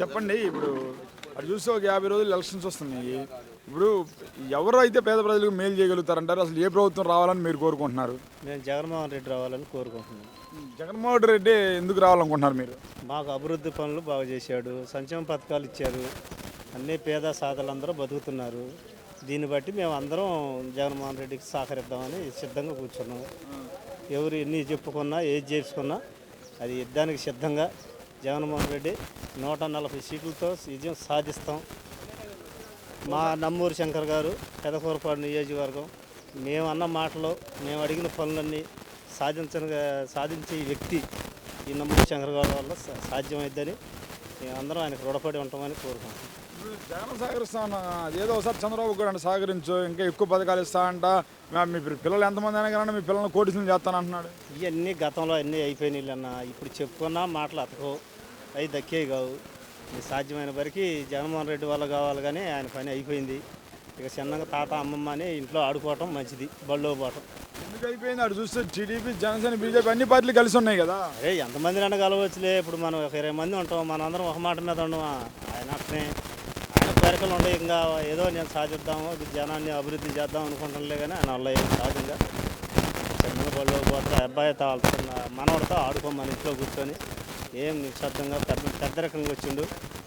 చెప్పండి ఇప్పుడు అటు చూస్తే ఒక యాభై రోజులు ఎలక్షన్స్ వస్తున్నాయి. ఇప్పుడు ఎవరు అయితే పేద ప్రజలకు మేలు చేయగలుగుతారంటారు? అసలు ఏ ప్రభుత్వం రావాలని మీరు కోరుకుంటున్నారు? మేము జగన్మోహన్ రెడ్డి రావాలని కోరుకుంటున్నాం. జగన్మోహన్ రెడ్డి ఎందుకు రావాలనుకుంటున్నారు మీరు? మాకు అభివృద్ధి పనులు బాగా చేశాడు సంక్షేమ పథకాలు ఇచ్చారు అన్ని పేద సాధలందరూ బతుకుతున్నారు. దీన్ని బట్టి మేము అందరం జగన్మోహన్ రెడ్డికి సహకరిద్దామని సిద్ధంగా కూర్చున్నాం. ఎవరు ఎన్ని చెప్పుకున్నా ఏది చేసుకున్నా అది యుద్ధానికి సిద్ధంగా జగన్మోహన్ రెడ్డి నూట నలభై సీట్లతో విజయం సాధిస్తాం. మా నమ్మూరు శంకర్ గారు పెదకూరపాడు నియోజకవర్గం మేము అన్న మాటలు మేము అడిగిన పనులన్నీ సాధించిన సాధించే వ్యక్తి ఈ నమ్మూరు శంకర్ గారి వల్ల సాధ్యమైద్దని మేమందరం ఆయనకు రుణపడి ఉంటామని కోరుకుంటున్నాం. జగన్ సహకరిస్తాను ఏదో ఒకసారి చంద్రబాబు కూడా సహకరించు ఇంకా ఎక్కువ పథకాలు ఇస్తా అంట. మా- పిల్లలు ఎంతమంది అయినా కానీ మీ పిల్లల్ని కోటీసులు చేస్తాను అంటున్నాడు. ఇవన్నీ గతంలో అన్నీ అయిపోయినాయి అన్న. ఇప్పుడు చెప్పుకున్నా మాటలు అతకవు అవి దక్కేవి కావు. ఇది సాధ్యమైన వరకు జగన్మోహన్ రెడ్డి వల్ల కావాలి కానీ ఆయన పని అయిపోయింది. ఇక చిన్నగా తాత అమ్మమ్మ అని ఇంట్లో ఆడుకోవటం మంచిది బళ్ళో పోవటం. ఎందుకు అయిపోయింది? అటు చూస్తే టీడీపీ జనసేన బీజేపీ అన్ని పార్టీలు కలిసి ఉన్నాయి కదా. అరే ఎంతమంది నన్ను కలవచ్చులే ఇప్పుడు మనం ఒక ఇరవై మంది ఉంటాం. మనం అందరం ఒక మాట మీద ఉండమా ఆయన అట్నే. కోరికలు ఉండే ఇంకా ఏదో నేను సాధిద్దాము జనాన్ని అభివృద్ధి చేద్దాం అనుకుంటానులే కానీ ఆయన వల్ల ఏం సాధింగా చిన్న బళ్ళు పోతే అబ్బాయితో వాళ్ళతో మనవడితో ఆడుకోమని ఇంట్లో కూర్చొని ఏం నిశ్శబ్దంగా పెద్ద పెద్దరకంగా వచ్చిండు.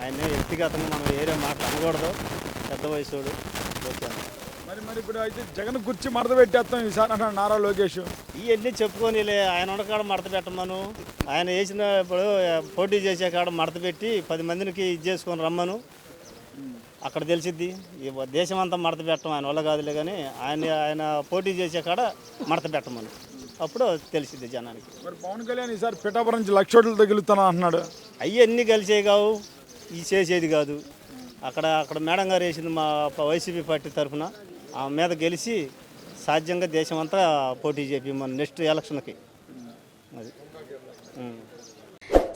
ఆయన వ్యక్తిగతంగా మనం ఏరే మాటలు అనకూడదు. పెద్ద వయసుడు. వచ్చాను మరి మరి ఇప్పుడు అయితే జగన్ కుర్చీ మడత పెట్టేస్తాం ఈసారి అంటాడు నారా లోకేష్. ఇవన్నీ చెప్పుకోనిలే ఆయన ఉన్న కాడ మడత పెట్టమను. ఆయన వేసిన ఇప్పుడు పోటీ చేసే కాడ మడత పెట్టి పది మందికి ఇది చేసుకొని రమ్మను. అక్కడ తెలిసిద్ది. ఈ దేశం అంతా మడత పెట్టడం ఆయన వల్ల కాదులే కానీ ఆయన ఆయన పోటీ చేసే కాడ మడత పెట్టమను అప్పుడు తెలిసిద్ది జనానికి. మరి పవన్ కళ్యాణ్ ఈసారి పిఠాపురం నుంచి లక్ష ఓట్లు తగిలుతాను అంటున్నాడు? అవన్నీ కలిసే కావు ఇది చేసేది కాదు. అక్కడ అక్కడ మేడం గారు వేసింది మా వైసీపీ పార్టీ తరఫున. ఆ మీద గెలిచి సాధ్యంగా దేశం అంతా పోటీ చేపి మన నెక్స్ట్ ఎలక్షన్కి. అది.